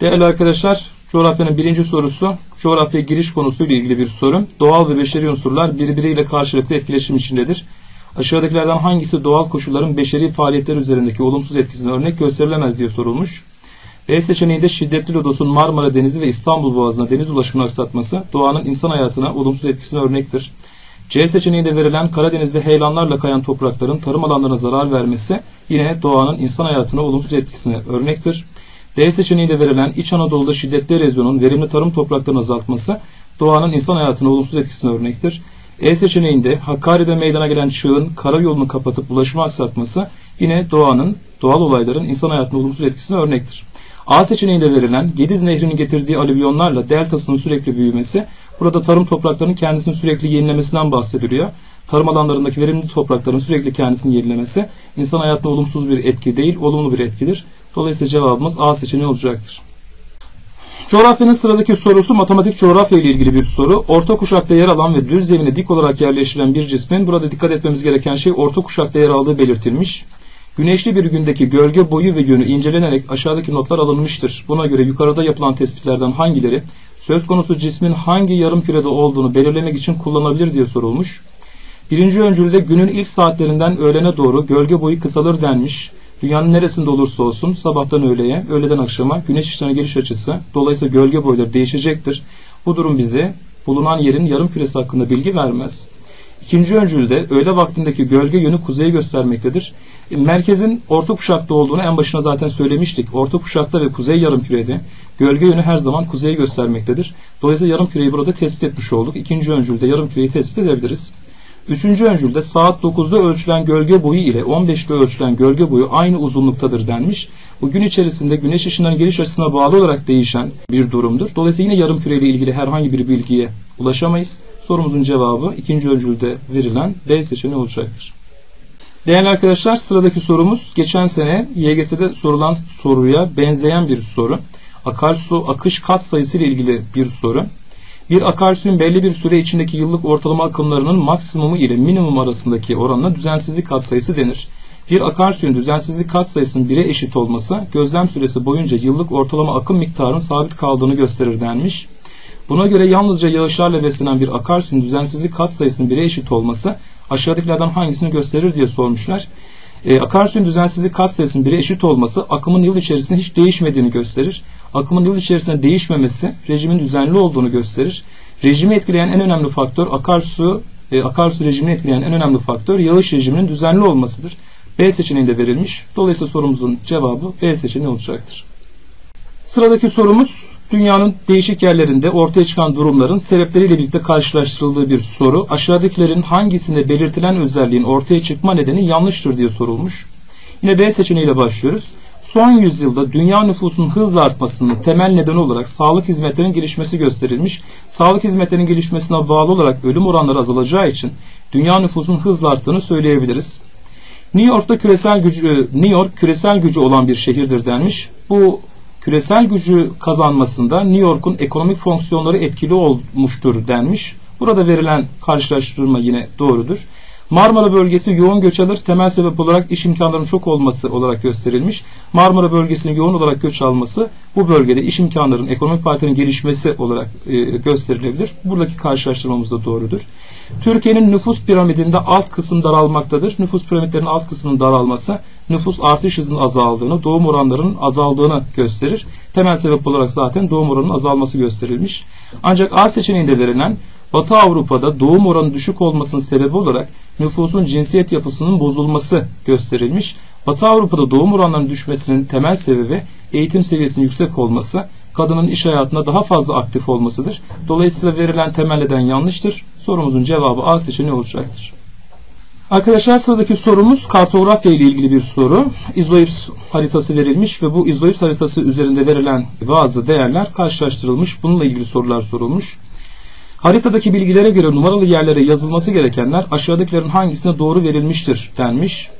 Değerli arkadaşlar, coğrafyanın birinci sorusu, coğrafya giriş konusuyla ilgili bir soru. Doğal ve beşeri unsurlar birbiriyle karşılıklı etkileşim içindedir. Aşağıdakilerden hangisi doğal koşulların beşeri faaliyetler üzerindeki olumsuz etkisine örnek gösterilemez diye sorulmuş. B seçeneğinde şiddetli lodosun Marmara Denizi ve İstanbul Boğazı'na deniz ulaşımını aksatması doğanın insan hayatına olumsuz etkisine örnektir. C seçeneğinde verilen Karadeniz'de heyelanlarla kayan toprakların tarım alanlarına zarar vermesi yine doğanın insan hayatına olumsuz etkisine örnektir. D seçeneğinde verilen İç Anadolu'da şiddetli erozyonun verimli tarım topraklarını azaltması doğanın insan hayatına olumsuz etkisine örnektir. E seçeneğinde Hakkari'de meydana gelen çığın karayolunu kapatıp ulaşımı aksatması yine doğanın, doğal olayların insan hayatına olumsuz etkisine örnektir. A seçeneğinde verilen Gediz Nehri'nin getirdiği alüvyonlarla deltasının sürekli büyümesi, burada tarım topraklarının kendisini sürekli yenilemesinden bahsediliyor. Tarım alanlarındaki verimli toprakların sürekli kendisini yenilemesi insan hayatına olumsuz bir etki değil, olumlu bir etkidir. Dolayısıyla cevabımız A seçeneği olacaktır. Coğrafyanın sıradaki sorusu matematik coğrafya ile ilgili bir soru. Orta kuşakta yer alan ve düz zemine dik olarak yerleştirilen bir cismin burada dikkat etmemiz gereken şey orta kuşakta yer aldığı belirtilmiş. Güneşli bir gündeki gölge boyu ve yönü incelenerek aşağıdaki notlar alınmıştır. Buna göre yukarıda yapılan tespitlerden hangileri söz konusu cismin hangi yarım kürede olduğunu belirlemek için kullanılabilir diye sorulmuş. Birinci öncülde günün ilk saatlerinden öğlene doğru gölge boyu kısalır denmiş. Dünyanın neresinde olursa olsun sabahtan öğleye, öğleden akşama güneş ışığına geliş açısı dolayısıyla gölge boyları değişecektir. Bu durum bize bulunan yerin yarım küresi hakkında bilgi vermez. İkinci öncülde öğle vaktindeki gölge yönü kuzeye göstermektedir. E, merkezin orta kuşakta olduğunu en başına zaten söylemiştik. Orta kuşakta ve kuzey yarım kürede gölge yönü her zaman kuzeye göstermektedir. Dolayısıyla yarım küreyi burada tespit etmiş olduk. İkinci öncülde yarım küreyi tespit edebiliriz. Üçüncü öncülde saat 9'da ölçülen gölge boyu ile 15'te ölçülen gölge boyu aynı uzunluktadır denmiş. Bu gün içerisinde güneş ışınlarının geliş açısına bağlı olarak değişen bir durumdur. Dolayısıyla yine yarım küreyle ilgili herhangi bir bilgiye ulaşamayız. Sorumuzun cevabı ikinci öncülde verilen B seçeneği olacaktır. Değerli arkadaşlar sıradaki sorumuz geçen sene YGS'de sorulan soruya benzeyen bir soru. Akarsu akış kat sayısı ile ilgili bir soru. Bir akarsuyun belli bir süre içindeki yıllık ortalama akımlarının maksimumu ile minimum arasındaki oranına düzensizlik katsayısı denir. Bir akarsuyun düzensizlik katsayısının 1'e eşit olması gözlem süresi boyunca yıllık ortalama akım miktarının sabit kaldığını gösterir denmiş. Buna göre yalnızca yağışlarla beslenen bir akarsuyun düzensizlik katsayısının 1'e eşit olması aşağıdakilerden hangisini gösterir diye sormuşlar. E, akarsuyun düzensizlik katsayısının 1'e eşit olması akımın yıl içerisinde hiç değişmediğini gösterir. Akımın yıl içerisinde değişmemesi rejimin düzenli olduğunu gösterir. Rejimi etkileyen en önemli faktör akarsu e, akarsu rejimini etkileyen en önemli faktör yağış rejiminin düzenli olmasıdır. B seçeneğinde verilmiş. Dolayısıyla sorumuzun cevabı B seçeneği olacaktır. Sıradaki sorumuz dünyanın değişik yerlerinde ortaya çıkan durumların sebepleriyle birlikte karşılaştırıldığı bir soru. Aşağıdakilerin hangisinde belirtilen özelliğin ortaya çıkma nedeni yanlıştır diye sorulmuş. Yine B seçeneğiyle başlıyoruz. Son yüzyılda dünya nüfusunun hızla artmasının temel nedeni olarak sağlık hizmetlerinin gelişmesi gösterilmiş. Sağlık hizmetlerinin gelişmesine bağlı olarak ölüm oranları azalacağı için dünya nüfusunun hızla arttığını söyleyebiliriz. New York'ta küresel gücü e, New York küresel gücü olan bir şehirdir denmiş. Bu küresel gücü kazanmasında New York'un ekonomik fonksiyonları etkili olmuştur denmiş. Burada verilen karşılaştırma yine doğrudur. Marmara bölgesi yoğun göç alır. Temel sebep olarak iş imkanlarının çok olması olarak gösterilmiş. Marmara bölgesinin yoğun olarak göç alması bu bölgede iş imkanlarının ekonomik faaliyetinin gelişmesi olarak e, gösterilebilir. Buradaki karşılaştırmamız da doğrudur. Türkiye'nin nüfus piramidinde alt kısım daralmaktadır. Nüfus piramitlerinin alt kısmının daralması nüfus artış hızının azaldığını, doğum oranlarının azaldığını gösterir. Temel sebep olarak zaten doğum oranının azalması gösterilmiş. Ancak A seçeneğinde verilen Batı Avrupa'da doğum oranı düşük olmasının sebebi olarak nüfusun cinsiyet yapısının bozulması gösterilmiş. Batı Avrupa'da doğum oranlarının düşmesinin temel sebebi eğitim seviyesinin yüksek olması, kadının iş hayatında daha fazla aktif olmasıdır. Dolayısıyla verilen temel neden yanlıştır. Sorumuzun cevabı A seçeneği olacaktır. Arkadaşlar sıradaki sorumuz kartografya ile ilgili bir soru. İzoips haritası verilmiş ve bu izoips haritası üzerinde verilen bazı değerler karşılaştırılmış. Bununla ilgili sorular sorulmuş. Haritadaki bilgilere göre numaralı yerlere yazılması gerekenler aşağıdakilerin hangisine doğru verilmiştir denmiş.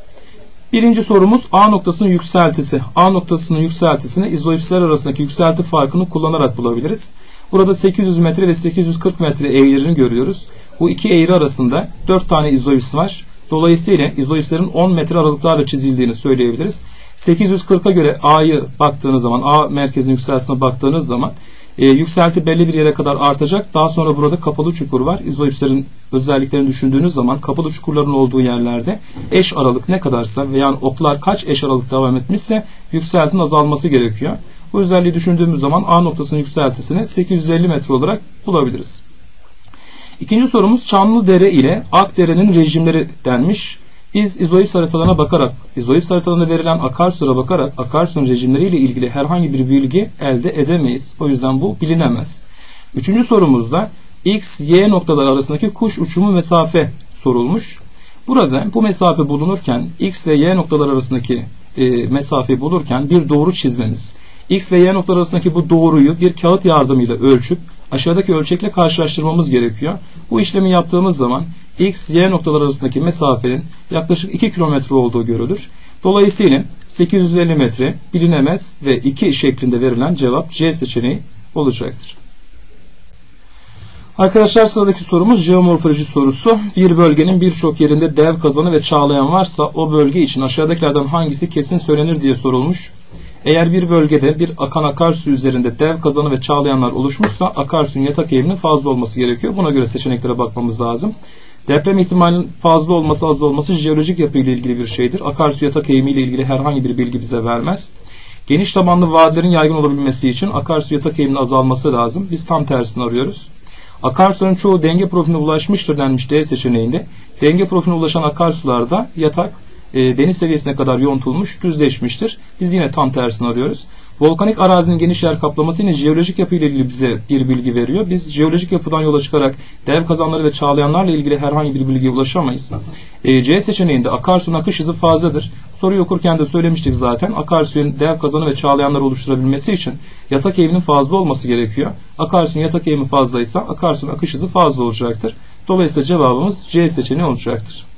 Birinci sorumuz A noktasının yükseltisi. A noktasının yükseltisini izoipsler arasındaki yükselti farkını kullanarak bulabiliriz. Burada 800 metre ve 840 metre eğrilerini görüyoruz. Bu iki eğri arasında 4 tane izoips var. Dolayısıyla izoipslerin 10 metre aralıklarla çizildiğini söyleyebiliriz. 840'a göre A'yı baktığınız zaman A merkezin yükseltisine baktığınız zaman e, yükselti belli bir yere kadar artacak. Daha sonra burada kapalı çukur var. İzoipslerin özelliklerini düşündüğünüz zaman kapalı çukurların olduğu yerlerde eş aralık ne kadarsa veya oklar kaç eş aralık devam etmişse yükseltinin azalması gerekiyor. Bu özelliği düşündüğümüz zaman A noktasının yükseltisini 850 metre olarak bulabiliriz. İkinci sorumuz Çamlıdere ile Akdere'nin rejimleri denmiş. Biz izoips haritalarına bakarak, izoips haritalarında verilen akarsura bakarak akarsunun rejimleriyle ilgili herhangi bir bilgi elde edemeyiz. O yüzden bu bilinemez. Üçüncü sorumuzda X, Y noktalar arasındaki kuş uçumu mesafe sorulmuş. Burada bu mesafe bulunurken X ve Y noktalar arasındaki e, mesafeyi bulurken bir doğru çizmemiz. X ve Y noktalar arasındaki bu doğruyu bir kağıt yardımıyla ölçüp aşağıdaki ölçekle karşılaştırmamız gerekiyor. Bu işlemi yaptığımız zaman X, Y noktalar arasındaki mesafenin yaklaşık 2 kilometre olduğu görülür. Dolayısıyla 850 metre bilinemez ve 2 şeklinde verilen cevap C seçeneği olacaktır. Arkadaşlar sıradaki sorumuz jeomorfoloji sorusu. Bir bölgenin birçok yerinde dev kazanı ve çağlayan varsa o bölge için aşağıdakilerden hangisi kesin söylenir diye sorulmuş. Eğer bir bölgede bir akan akarsu üzerinde dev kazanı ve çağlayanlar oluşmuşsa akarsuyun yatak eğiminin fazla olması gerekiyor. Buna göre seçeneklere bakmamız lazım. Deprem ihtimalinin fazla olması az olması jeolojik yapı ile ilgili bir şeydir. Akarsu yatak eğimi ile ilgili herhangi bir bilgi bize vermez. Geniş tabanlı vadilerin yaygın olabilmesi için akarsu yatak eğiminin azalması lazım. Biz tam tersini arıyoruz. Akarsuların çoğu denge profiline ulaşmıştır denmiş D seçeneğinde. Denge profiline ulaşan akarsularda yatak e, deniz seviyesine kadar yontulmuş, düzleşmiştir. Biz yine tam tersini arıyoruz. Volkanik arazinin geniş yer kaplaması yine jeolojik yapı ile ilgili bize bir bilgi veriyor. Biz jeolojik yapıdan yola çıkarak dev kazanları ve çağlayanlarla ilgili herhangi bir bilgiye ulaşamayız. E, C seçeneğinde akarsunun akış hızı fazladır. Soruyu okurken de söylemiştik zaten. Akarsuyun dev kazanı ve çağlayanlar oluşturabilmesi için yatak eğiminin fazla olması gerekiyor. Akarsunun yatak eğimi fazlaysa akarsunun akış hızı fazla olacaktır. Dolayısıyla cevabımız C seçeneği olacaktır.